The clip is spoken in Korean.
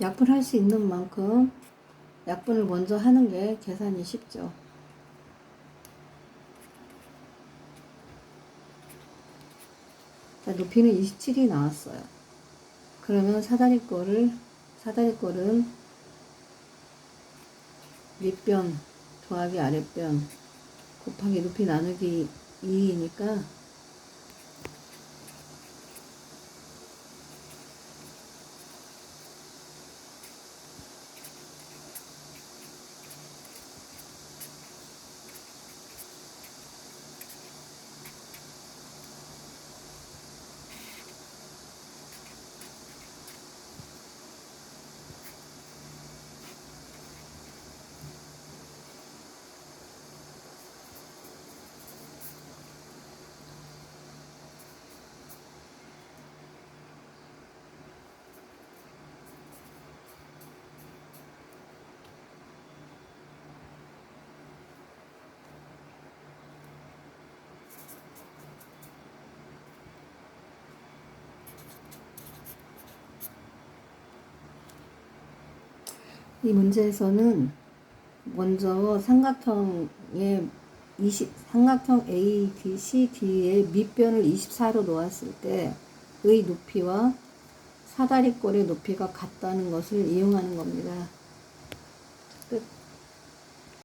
약분할 수 있는 만큼 약분을 먼저 하는 게 계산이 쉽죠. 자, 높이는 27이 나왔어요. 그러면 사다리 거를 사다리 거는 윗변 더하기 아랫변 곱하기 높이 나누기 2이니까 이 문제에서는 먼저 삼각형의 20, 삼각형 A, D, C, D의 밑변을 24로 놓았을 때의 높이와 사다리꼴의 높이가 같다는 것을 이용하는 겁니다.